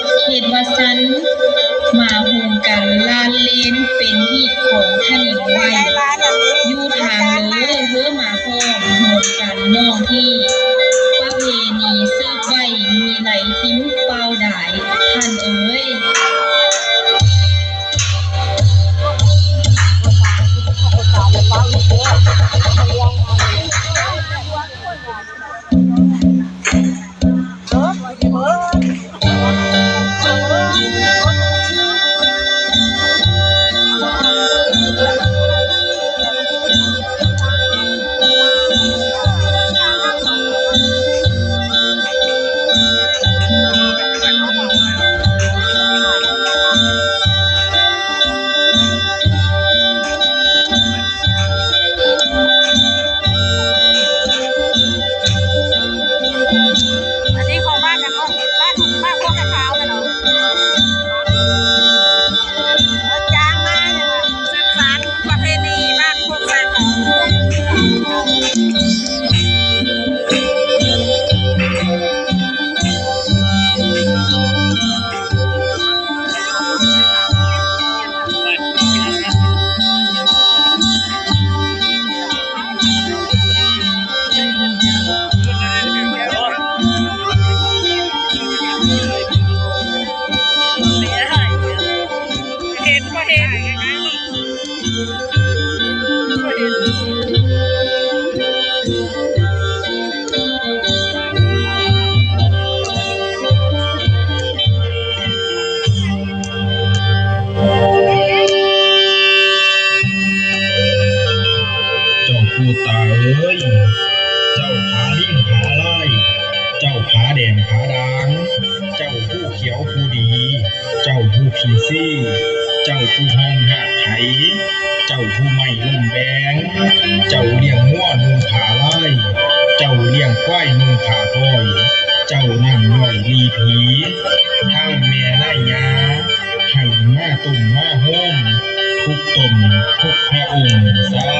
headband เจ้าผู้ห้องหักไถเจ้าผู้ไม่รุ่มแบง เจ้าเลี้ยงง้อนุ่งขาไล่เจ้าเลี้ยงควายนุ่งขาพ้อย เจ้านั่งย่อยลีผีทางแม่ไล่ยาให้แม่ตุ่มมาห้องทุกตุ่มทุกพระองค์สา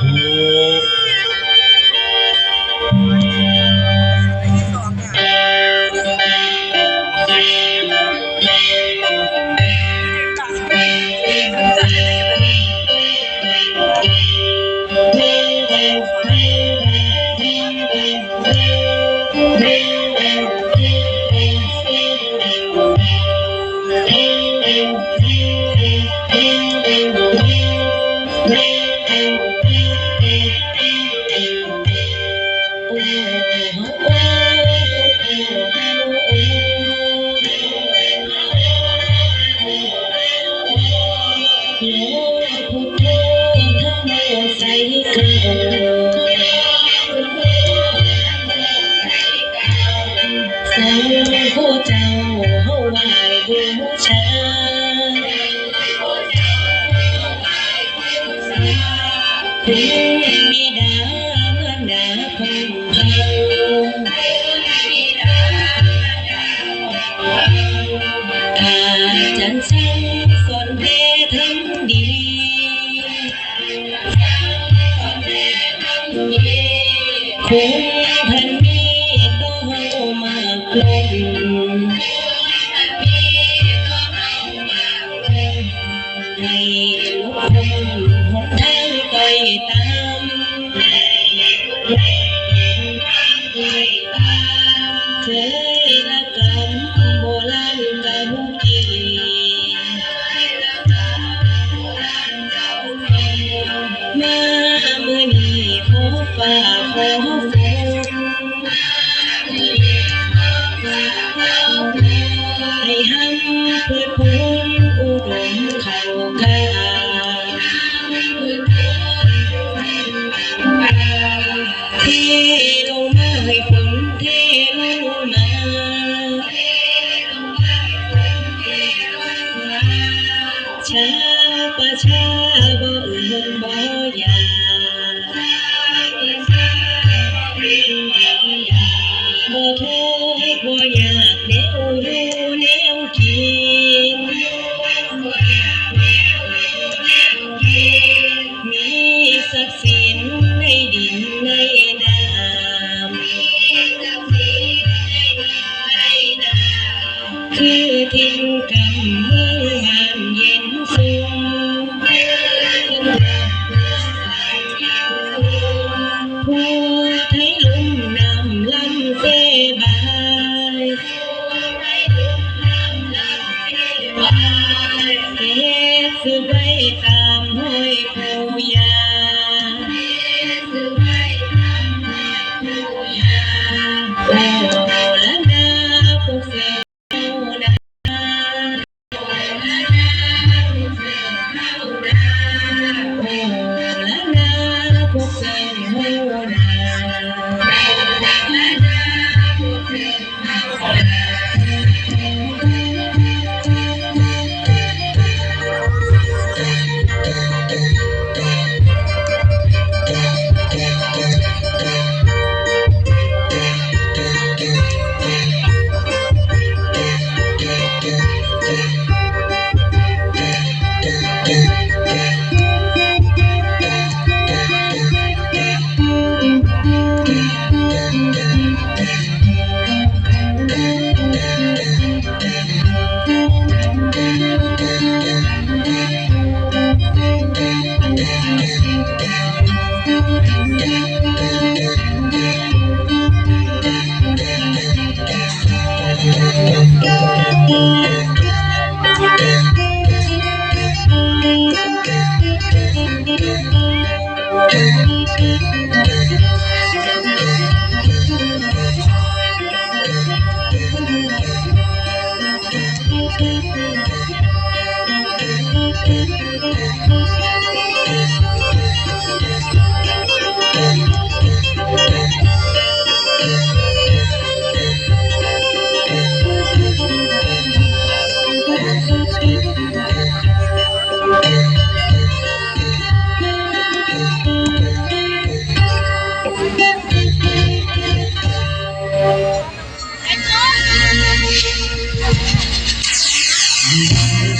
ธุ Amen. See.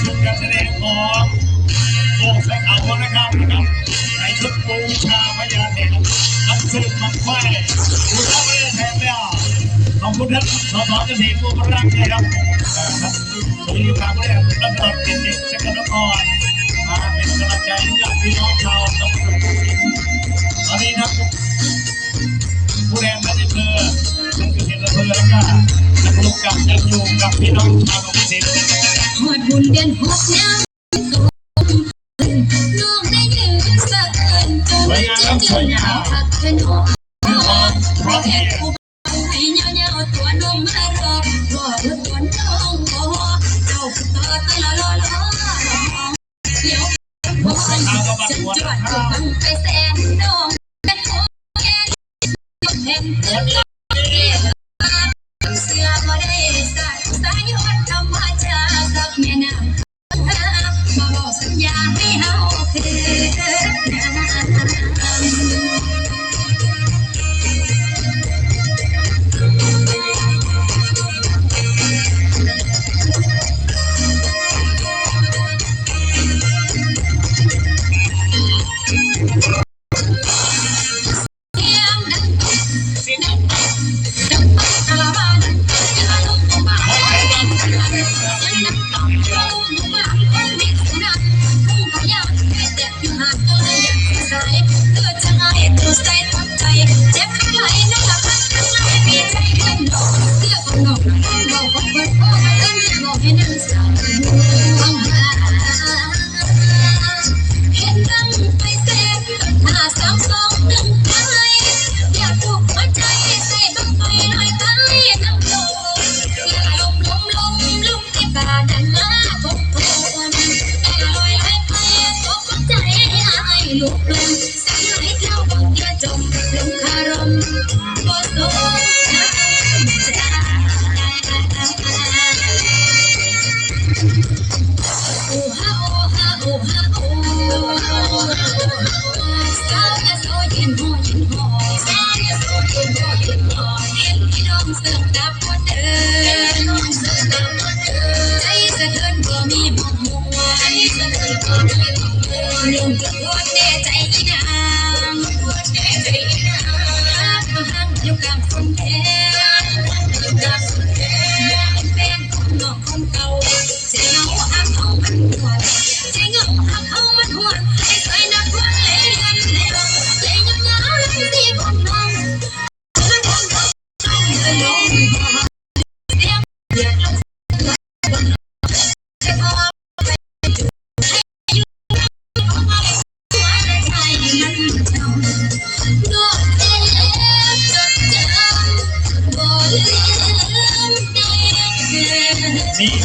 ชุดการแสดงของวงสังเอาหับนะครับในชุดปูชาพญาเด็กนับสืบมังไฟคุณต้ไม่ได้แทนแล้วขอบคุณท่านสสเกษตรผู้บริหารนครับตรงนี้ฝากไว้กับตำรวจเป็นเด็กสกลนครเป็นกำใจให้พี่น้องชาวตำรวจตอนนี้ครับผู้แรงมาจากเธอท่านเกษตรเภอแล้วก็นักลงกับยังอยู่กับพี่น้องชาวตำรวจ 姑娘，姑娘。Thank you. Thank you.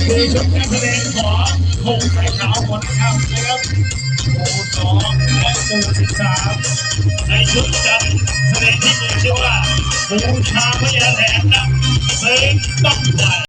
คือชุดการแสดงของโคงสายขาวคนข้ามนะครับหมู่สองและหมู่สิบสามในชุดจัดแสดงที่มีชื่อว่าบูชาพญาแถนนะเสกต้องไหว